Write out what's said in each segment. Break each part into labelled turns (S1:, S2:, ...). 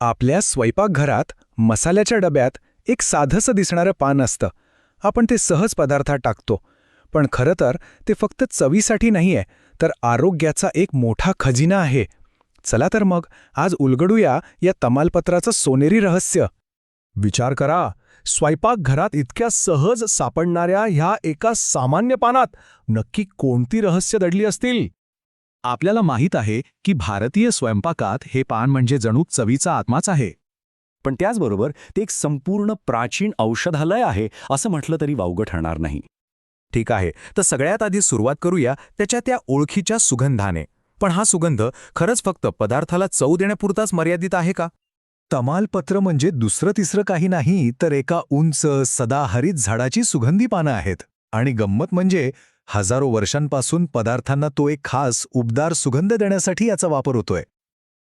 S1: आपल्या स्वयंपाकघरात मसाल्याच्या डब्यात एक साधंसं दिसणारं पान असतं. आपण ते सहज पदार्थात टाकतो. पण खरं तर ते फक्त चवीसाठी नाहीये तर आरोग्याचा एक मोठा खजिना आहे. चला तर मग आज उलगडूया या तमालपत्राचं सोनेरी रहस्य.
S2: विचार करा स्वयंपाकघरात इतक्या सहज सापडणाऱ्या ह्या एका सामान्य पानात नक्की कोणती रहस्य दडली असतील?
S3: आपल्याला माहीत आहे की भारतीय स्वयंपाकात हे पान म्हणजे जणू चवीचा आत्माच आहे.
S4: पण त्याचबरोबर ते एक संपूर्ण प्राचीन औषधालय आहे असं म्हटलं तरी वावगं ठरणार नाही.
S5: ठीक आहे तर सगळ्यात आधी सुरुवात करूया त्याच्या त्या ओळखीच्या सुगंधाने. पण हा सुगंध खरंच फक्त पदार्थाला चव देण्यापुरताच मर्यादित आहे का?
S2: तमालपत्र म्हणजे दुसरं तिसरं काही नाही तर एका उंच सदाहरित झाडाची सुगंधी पानं आहेत. आणि गंमत म्हणजे हजारो वर्षांपासून पदार्थांना तो एक खास उबदार सुगंध देण्यासाठी याचा वापर होतोय.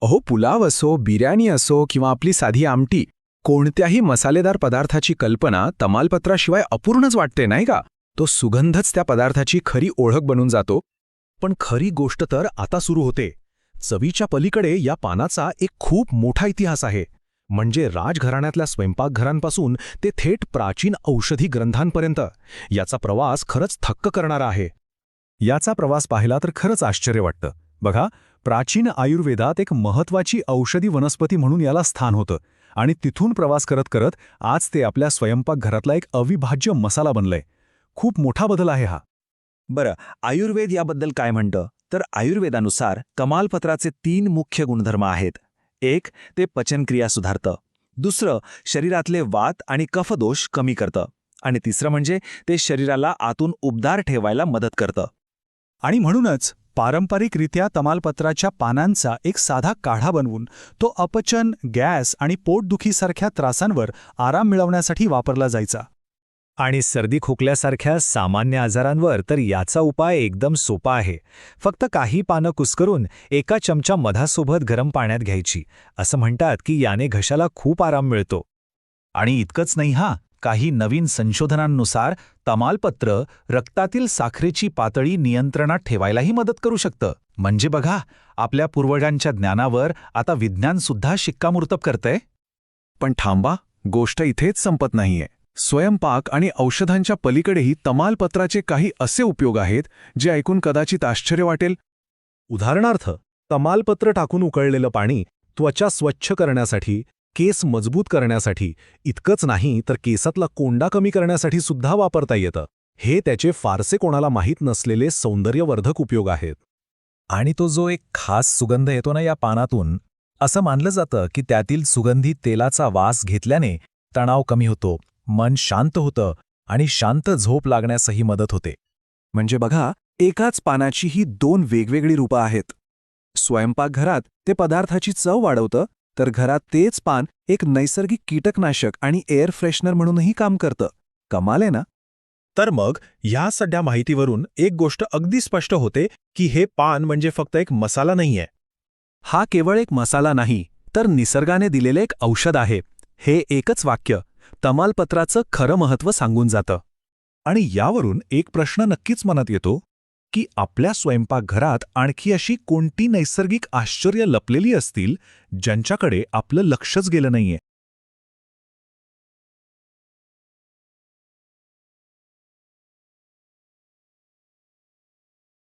S1: अहो पुलाव असो बिर्याणी असो किंवा आपली साधी आमटी कोणत्याही मसालेदार पदार्थाची कल्पना तमालपत्राशिवाय अपूर्णच वाटते नाही का? तो सुगंधच त्या पदार्थाची खरी ओळख बनून जातो.
S2: पण खरी गोष्ट तर आता सुरू होते. चवीच्या पलीकडे या पानाचा एक खूप मोठा इतिहास आहे. म्हणजे राजघराण्यातल्या स्वयंपाकघरांपासून ते थेट प्राचीन औषधी ग्रंथांपर्यंत. याचा प्रवास खरंच थक्क करणारा आहे. याचा प्रवास पाहिला तर खरंच आश्चर्य वाटतं. बघा प्राचीन आयुर्वेदात एक महत्वाची औषधी वनस्पती म्हणून याला स्थान होतं आणि तिथून प्रवास करत करत आज ते आपल्या स्वयंपाकघरातला एक अविभाज्य मसाला बनलंय. खूप मोठा बदल आहे हा.
S6: बरं आयुर्वेद याबद्दल काय म्हणतं? तर आयुर्वेदानुसार कमालपत्राचे तीन मुख्य गुणधर्म आहेत. एक ते पचनक्रिया सुधारतं. दुसरं शरीरातले वात आणि कफदोष कमी करतं. आणि तिसरं म्हणजे ते शरीराला आतून उबदार ठेवायला मदत करतं.
S2: आणि म्हणूनच पारंपरिकरित्या तमालपत्राच्या पानांचा एक साधा काढा बनवून तो अपचन गॅस आणि पोटदुखीसारख्या त्रासांवर आराम मिळवण्यासाठी वापरला जायचा. आणि सर्दी खोकल्यासारख्या सामान्य आजारांवर तर याचा उपाय एकदम सोपा आहे. फक्त काही पानं कुस्करून एका चमचा मधासोबत गरम पाण्यात घ्यायची असं म्हणतात की याने घशाला खूप आराम मिळतो. आणि इतकंच नाही हा काही नवीन संशोधनांनुसार तमालपत्र रक्तातील साखरेची पातळी नियंत्रणात ठेवायलाही मदत करू शकतं. म्हणजे बघा आपल्या पूर्वजांच्या ज्ञानावर आता विज्ञानसुद्धा शिक्कामोर्तब करतंय.
S1: पण थांबा गोष्ट इथेच संपत नाहीये. स्वयंपाक आणि औषधांच्या पलीकडेही तमालपत्राचे काही असे उपयोग आहेत जे ऐकून कदाचित आश्चर्य वाटेल.
S2: उदाहरणार्थ तमालपत्र टाकून उकळलेलं पाणी त्वचा स्वच्छ करण्यासाठी केस मजबूत करण्यासाठी इतकंच नाही तर केसातला कोंडा कमी करण्यासाठी सुद्धा वापरता येतं. हे त्याचे फारसे कोणाला माहीत नसलेले सौंदर्यवर्धक उपयोग आहेत. आणि तो जो एक खास सुगंध येतो ना या पानातून असं मानलं जातं की त्यातील सुगंधी तेलाचा वास घेतल्याने तणाव कमी होतो. मन शांत होतं आणि शांत झोप लागण्यासही मदत होते.
S5: म्हणजे बघा एकाच पानाची ही दोन वेगवेगळी रूपं आहेत. स्वयंपाकघरात ते पदार्थाची चव वाढवतं तर घरात तेच पान एक नैसर्गिक कीटकनाशक आणि एअर फ्रेशनर म्हणूनही काम करतं. कमाल आहे ना?
S2: तर मग ह्या सगळ्या माहितीवरून एक गोष्ट अगदी स्पष्ट होते की हे पान म्हणजे फक्त एक मसाला नाहीये.
S5: हा केवळ एक मसाला नाही तर निसर्गाने दिलेले एक औषध आहे. हे एकच वाक्य. तमालपत्राचं खरं महत्त्व सांगून जातं.
S2: आणि यावरून एक प्रश्न नक्कीच मनात येतो की आपल्या स्वयंपाकघरात आणखी अशी कोणती नैसर्गिक आश्चर्य लपलेली असतील ज्यांच्याकडे आपलं लक्षच गेलं नाहीये.